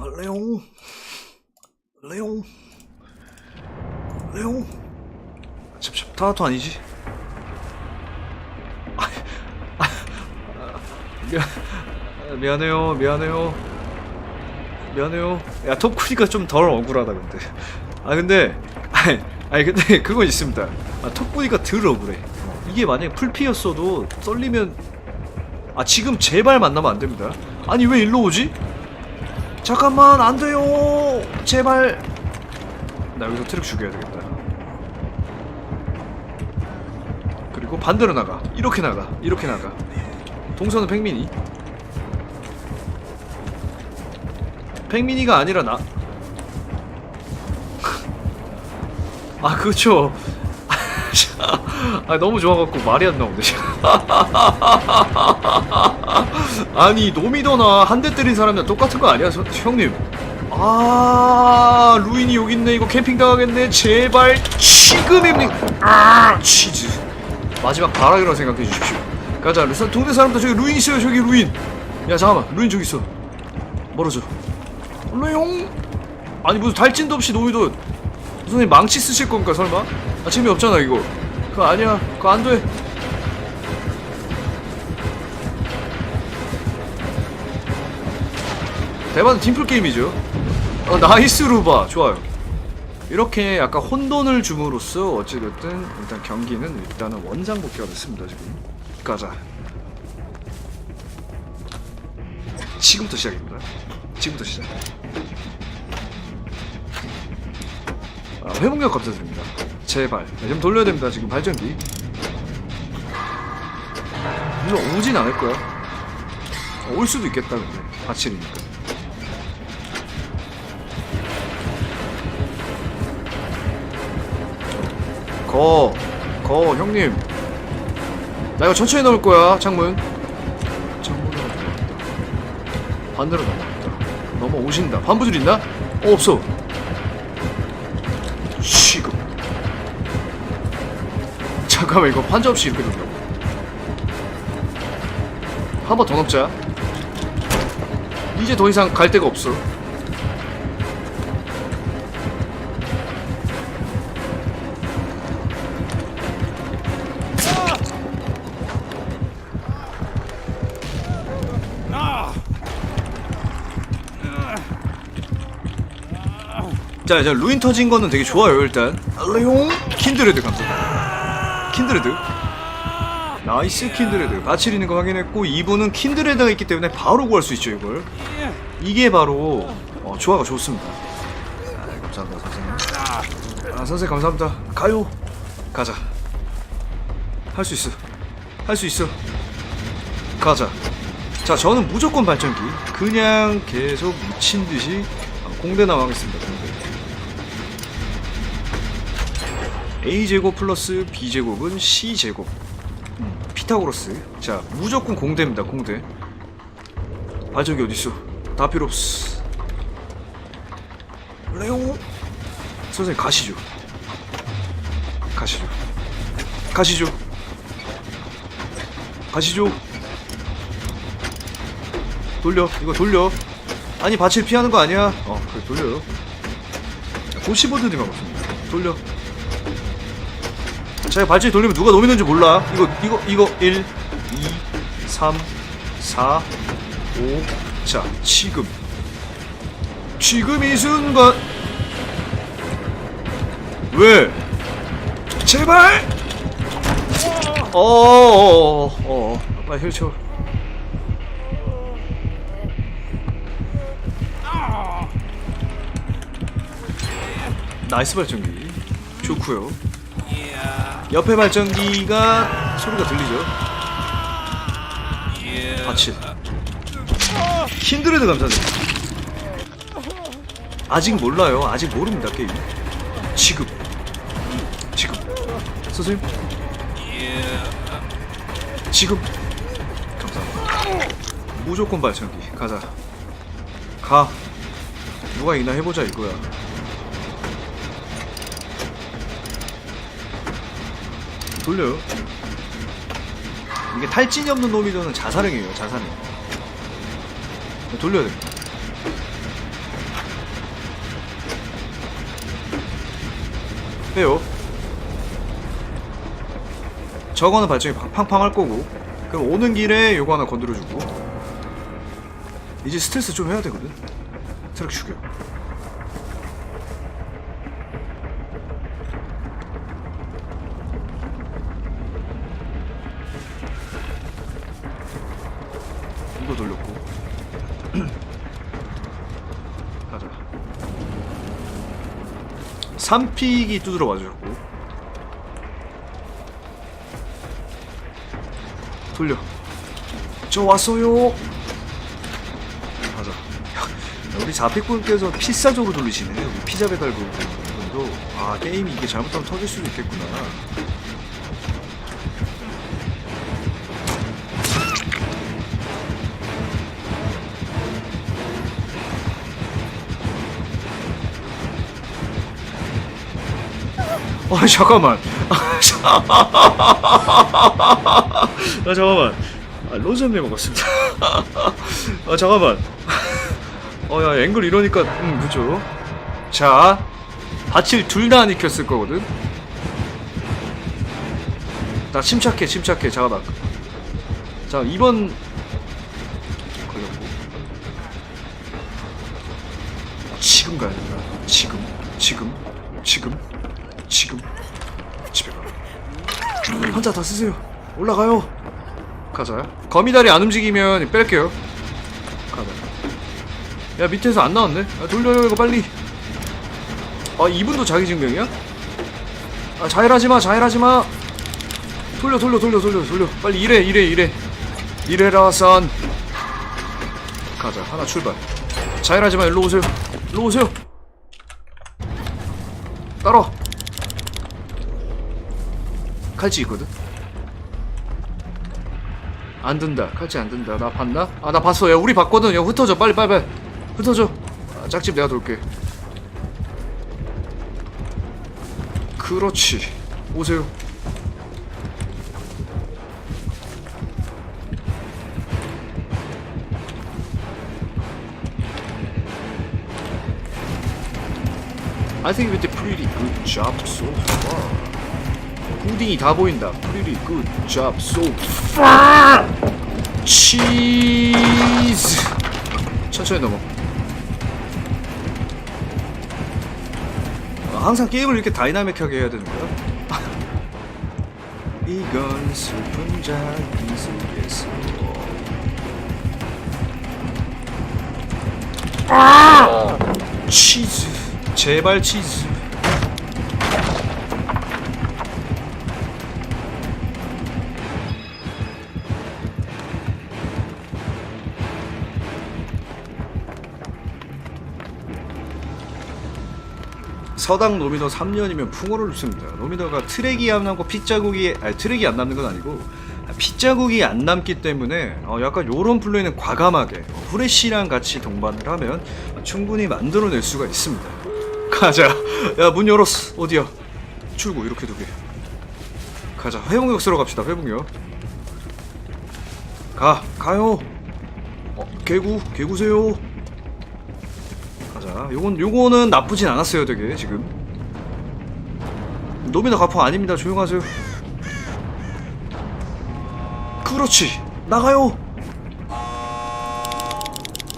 아, 레옹. 레옹. 레옹. 잠깐 타나토 아니지? 아, 아, 미안 아, 미안해요 미안해요. 미안해요. 야 톱쿠니가 좀덜 억울하다 근데. 아 근데 아니, 아니 근데 그건 있습니다. 아 톱쿠니가 덜 억울해. 어, 이게 만약에 풀피였어도 썰리면 아 지금 제발 만나면 안 됩니다. 아니 왜 일로 오지? 잠깐만 안 돼요. 제발. 나 여기서 트럭 죽여야 되겠다. 그리고 반대로 나가. 이렇게 나가. 이렇게 나가. 동선은 팽민이. 팽민이가 아니라 나. 아 그쵸 아 너무 좋아갖고 말이 안 나오네 아니 노미더나 한 대 때린 사람이랑 똑같은 거 아니야 서- 형님? 아 루인이 여기 있네. 이거 캠핑 당하겠네. 제발 지금입니까 아 치즈. 마지막 발악이라고 생각해 주십시오. 가자 루산 동네 사람들 저기 루인 있어요 저기 루인. 야 잠깐만. 루인 저기 있어. 멀어져. 레용. 아니 무슨 달진도 없이 노미도. 선생님 망치 쓰실 건가 설마? 아 재미없잖아 이거. 그거 아니야. 그거 안돼 대박은 팀플 게임이죠. 어, 나이스 루바. 좋아요. 이렇게 약간 혼돈을 줌으로써 어찌됐든 일단 경기는 일단은 원장 복귀가 됐습니다 지금. 가자. 지금부터 시작입니다. 지금부터 시작. 아, 회복력 감사드립니다. 제발. 네, 좀 돌려야 됩니다 지금 발전기. 물론 오진 않을 거야. 어, 올 수도 있겠다 근데. 아칠이니까 거, 거, 형님. 나 이거 천천히 넣을 거야, 창문. 창문으로 넘어갔다. 반대로 넘어갔다. 넘어오신다. 반부줄 있나? 어, 없어. 지금. 잠깐만, 이거 판자 없이 이렇게 넣는다고. 한 번 더 넘자. 이제 더 이상 갈 데가 없어. 자, 자 루인 터진 거는 되게 좋아요 일단. 레용 킨드레드 감사합니다. 킨드레드. 나이스 킨드레드. 마칠 있는 거 확인했고 이분은 킨드레드가 있기 때문에 바로 구할 수 있죠 이걸. 이게 바로 어, 조화가 좋습니다. 아, 감사합니다 선생님. 아 선생 감사합니다. 가요. 가자. 할 수 있어. 할 수 있어. 가자. 자, 저는 무조건 발전기. 그냥 계속 미친 듯이 공대 나가겠습니다. A 제곱 플러스 b 제곱은 c 제곱. 음, 피타고라스. 자, 무조건 공대입니다. 공대. 발전기 어디 있어? 다 필요 없어. 레오. 선생님 가시죠. 가시죠. 가시죠. 가시죠. 돌려. 이거 돌려. 아니 밭을 피하는 거 아니야? 어, 그래 돌려요. 도시보드들만 없습니다. 돌려. 자, 발전기 돌리면 누가 노미는지 몰라. 이거 이거 이거 1 2 3 4 5 자, 지금. 지금 이 순간 왜? 제발! 어어어어 어, 어. 빨리 힐 쳐. 나이스 발전기 좋고요 옆에 발전기가 소리가 들리죠? 같이 힌드레드 감사드립니다. 아직 몰라요. 아직 모릅니다 게임. 지금. 지금. 선생님? 지금. 감사합니다. 무조건 발전기. 가자. 가. 누가 이나 해보자 이거야 돌려요. 이게 탈진이 없는 놈이 되는 자살행위에요. 자살행. 돌려야 됩니다. 빼요. 저거는 발전이 팡팡팡 할 거고 그럼 오는 길에 요거 하나 건드려주고 이제 스트레스 좀 해야 되거든 트랙 죽여 이거 돌렸고. 가자. 3픽이 두드러 맞았고. 돌려. 저 왔어요. 가자. 야, 우리 4픽분께서 피싸적으로 돌리시네. 우리 피자 배달 그분도. 아 게임이 이게 잘못하면 터질 수도 있겠구나 아 잠깐만. 아 잠깐만. 아, 로즈맨 먹었습니다. 아 잠깐만. 어야 앵글 이러니까 음 그죠. 자 밭을 둘 다 안 익혔을 거거든. 나 침착해 침착해 잠깐만. 자 2번 걸렸고 지금 가야 된다. 지금 지금 지금 지금 집에 가. 혼자 다 쓰세요. 올라가요. 가자. 거미다리 안 움직이면 뺄게요. 가자. 야 밑에서 안 나왔네. 야, 돌려요 이거 빨리. 아 이분도 자기 증명이야? 아 자일하지 마, 자일하지 마. 돌려, 돌려, 돌려, 돌려, 돌려. 빨리 이래, 이래, 이래. 이래라 산. 가자. 하나 출발. 자일하지 마. 일로 오세요. 일로 오세요. 따라. 칼치 있거든. 안 든다. 칼치 안 든다. 나 봤나? 아 나 봤어. 야 우리 봤거든. 야 흩어져. 빨리 빨리 빨리. 흩어져. 아, 짝집 내가 돌게. 그렇지. 오세요. I think we did pretty good job so far. 푸딩이 다 보인다. Good job so far. 치즈. 천천히 넘어. 아, 항상 게임을 이렇게 다이나믹하게 해야 되는 거야? 이건 슬픈 자기 속에서 치즈 제발 치즈 서당 노미너 3년이면 풍어를 줍습니다. 노미너가 트랙이 안 남고 핏자국이 아니 트랙이 안 남는 건 아니고 핏자국이 안 남기 때문에 어, 약간 요런 플레이는 과감하게 어, 후레쉬랑 같이 동반을 하면 충분히 만들어낼 수가 있습니다. 가자. 야 문 열었어. 어디야? 출구 이렇게 두 개. 가자. 회복력 쓰러 갑시다. 회복력. 가. 가요. 어, 개구. 개구세요. 가자. 요건 요거는 나쁘진 않았어요, 되게 지금. 노미너 가포 아닙니다. 조용하세요. 그렇지. 나가요.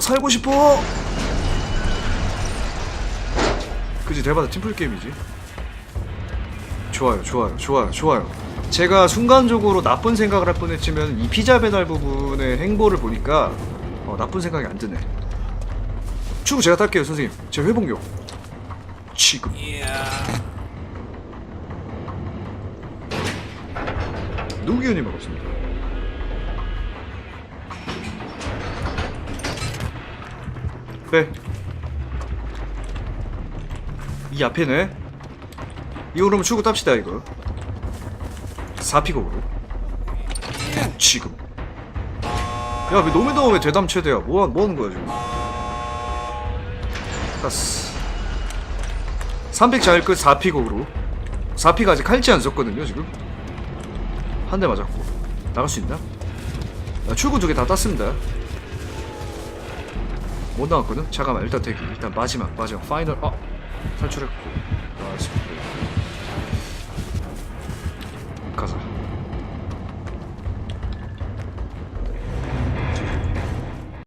살고 싶어. 그지 대바다 팀플 게임이지. 좋아요, 좋아요, 좋아요, 좋아요. 제가 순간적으로 나쁜 생각을 할 뻔했지만 이 피자 배달 부분의 행보를 보니까 어, 나쁜 생각이 안 드네. 출구 제가 탈게요, 선생님. 제 회복력. 지금. 노기현님 반갑습니다. 네. 이 앞에네. 이거 그러면 출구 땁시다 이거. 4픽업으로. 지금. 야, 왜 노미더 왜 대담 최대야? 뭐, 하- 뭐 하는 거야 지금? 땄어. 300 자일 끝 4피 곡으로. 4피가 아직 칼지 안 썼거든요 지금. 한 대 맞았고. 나갈 수 있나? 아, 출구 두 개 다 땄습니다. 못 나왔거든? 잠깐만 일단 대기. 일단 마지막 마지막 파이널. 아 탈출했고. 나왔습니다 가자.